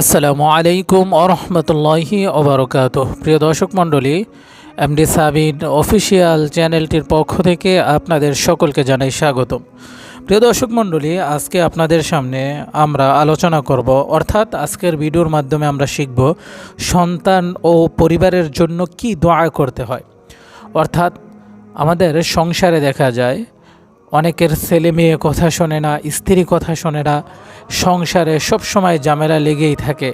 আসসালামু আলাইকুম আরহামতুল্লাহি ওবরকাত প্রিয় দর্শক মণ্ডলী, এমডি সাবিন অফিসিয়াল চ্যানেলটির পক্ষ থেকে আপনাদের সকলকে জানাই স্বাগতম। প্রিয় দর্শক মণ্ডলী, আজকে আপনাদের সামনে আমরা আলোচনা করব, অর্থাৎ আজকের ভিডিওর মাধ্যমে আমরা শিখব সন্তান ও পরিবারের জন্য কি দোয়া করতে হয়। অর্থাৎ আমাদের সংসারে দেখা যায় অনেকের ছেলে মেয়ে কথা শোনে না, স্ত্রী কথা শোনে না, সংসারে সব সময় ঝামেলা লেগেই থাকে।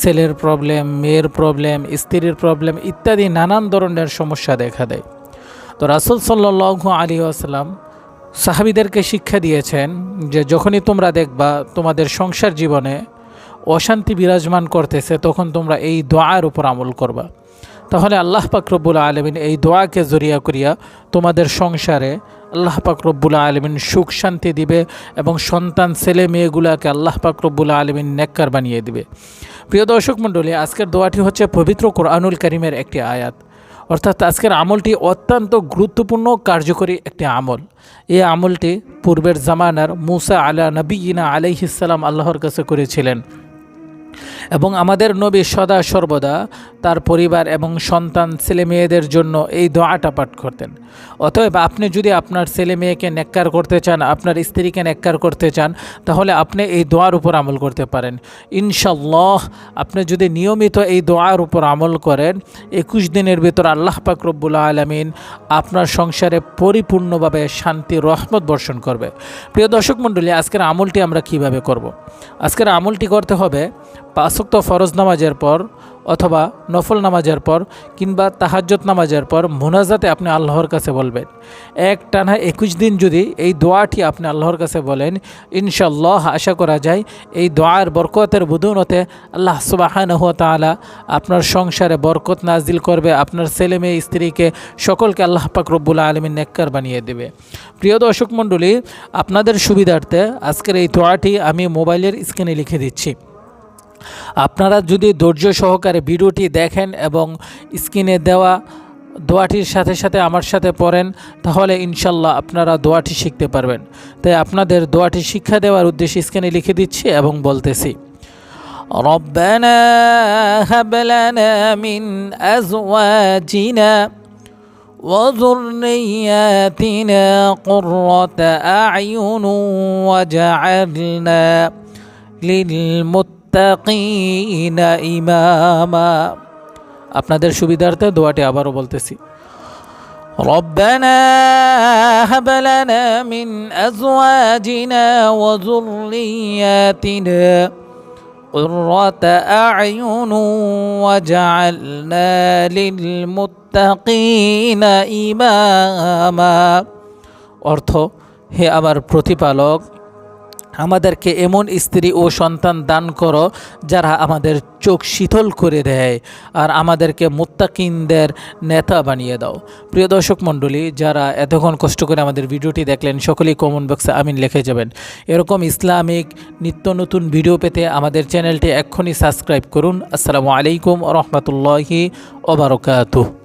ছেলের প্রবলেম মেয়ের প্রবলেম স্ত্রীর প্রবলেম ইত্যাদি নানান ধরনের সমস্যা দেখা দেয়। তো রাসুল সাল্লু আলী আসসালাম সাহাবিদেরকে শিক্ষা দিয়েছেন যে, যখনই তোমরা দেখবা তোমাদের সংসার জীবনে অশান্তি বিরাজমান করতেছে, তখন তোমরা এই দোয়ার উপর আমল করবা। তাহলে আল্লাহ পাকরবুল আলমিন এই দোয়াকে জরিয়া করিয়া তোমাদের সংসারে আল্লাহ পাক আলমিন সুখ শান্তি দিবে এবং সন্তান, ছেলে, মেয়েগুলাকে আল্লাহ পাক আলমিন নেককার বানিয়ে দিবে। প্রিয় দর্শক মণ্ডলী, আজকের দোয়াটি হচ্ছে পবিত্র কোরআনুল করিমের একটি আয়াত। অর্থাৎ আজকের আমলটি অত্যন্ত গুরুত্বপূর্ণ, কার্যকরী একটি আমল। এই আমলটি পূর্বের জামানার মুসা আলা নবীনা আলাইহিসাল্লাম আল্লাহর কাছে করেছিলেন। এবং আমাদের নবী সদা সর্বদা তার পরিবার এবং সন্তান ছেলে মেয়েদের জন্য এই দোয়াটা পাঠ করতেন। অতএব আপনি যদি আপনার ছেলে মেয়েকে নেককার করতে চান, আপনার স্ত্রীকে নেককার করতে চান, তাহলে আপনি এই দোয়ার উপর আমল করতে পারেন। ইনশাল্লাহ আপনি যদি নিয়মিত এই দোয়ার উপর আমল করেন, একুশ দিনের ভিতর আল্লাহ পাক আলমিন আপনার সংসারে পরিপূর্ণভাবে শান্তি, রহমত বর্ষণ করবে। প্রিয় দর্শক মণ্ডলী, আজকের আমলটি আমরা কীভাবে করব। আজকের আমলটি করতে হবে পাঁচক্ত ফরজ নামাজের পর অথবা নফল নামাজের পর কিংবা তাহাজ্জত নামাজের পর মোনাজাতে আপনি আল্লাহর কাছে বলবেন। এক টানা একুশ দিন যদি এই দোয়াটি আপনি আল্লাহর কাছে বলেন ইনশাল্লাহ আশা করা যায় এই দোয়ার বরকতের বুদুনতে আল্লাহ সুবাহান তালা আপনার সংসারে বরকত নাজিল করবে, আপনার ছেলে মেয়ে, স্ত্রীকে, সকলকে আল্লাহ পাক রব্বুল আলমিন নেককার বানিয়ে দেবে। প্রিয় দর্শক মণ্ডলী, আপনাদের সুবিধার্থে আজকের এই দোয়াটি আমি মোবাইলের স্ক্রিনে লিখে দিচ্ছি। আপনারা যদি ধৈর্য সহকারে ভিডিওটি দেখেন এবং স্ক্রিনে দেওয়া দোয়াটির সাথে সাথে আমার সাথে পড়েন তাহলে ইনশাল্লাহ আপনারা দোয়াটি শিখতে পারবেন তাই আপনাদের দোয়াটি শিক্ষা দেওয়ার উদ্দেশ্যে স্ক্রিনে লিখে দিচ্ছি এবং বলতেছি ربنا هب لنا من أزواجنا وذرياتنا قرة أعين وجعلنا للمتقين মুত্তাকিনা ইমামা আপনাদের সুবিধার্থে দোয়াটি আবারও বলতেছি ربنا هب لنا من أزواجنا وذرياتنا قرة أعين وجعلنا للمتقين إماما অর্থ হে আমার প্রতিপালক আমাদেরকে এমন স্ত্রী ও সন্তান দান করো যারা আমাদের চোখ শীতল করে দেয় আর আমাদেরকে মুত্তাকিনদের নেতা বানিয়ে দাও। প্রিয় দর্শক মণ্ডলী, যারা এতক্ষণ কষ্ট করে আমাদের ভিডিওটি দেখলেন, সকলেই কমেন্ট বক্সে আমিন লিখে যাবেন। এরকম ইসলামিক নিত্য নতুন ভিডিও পেতে আমাদের চ্যানেলটি এক্ষুনি সাবস্ক্রাইব করুন। আসসালামু আলাইকুম রহমতুল্লাহি ওবরকাতুহ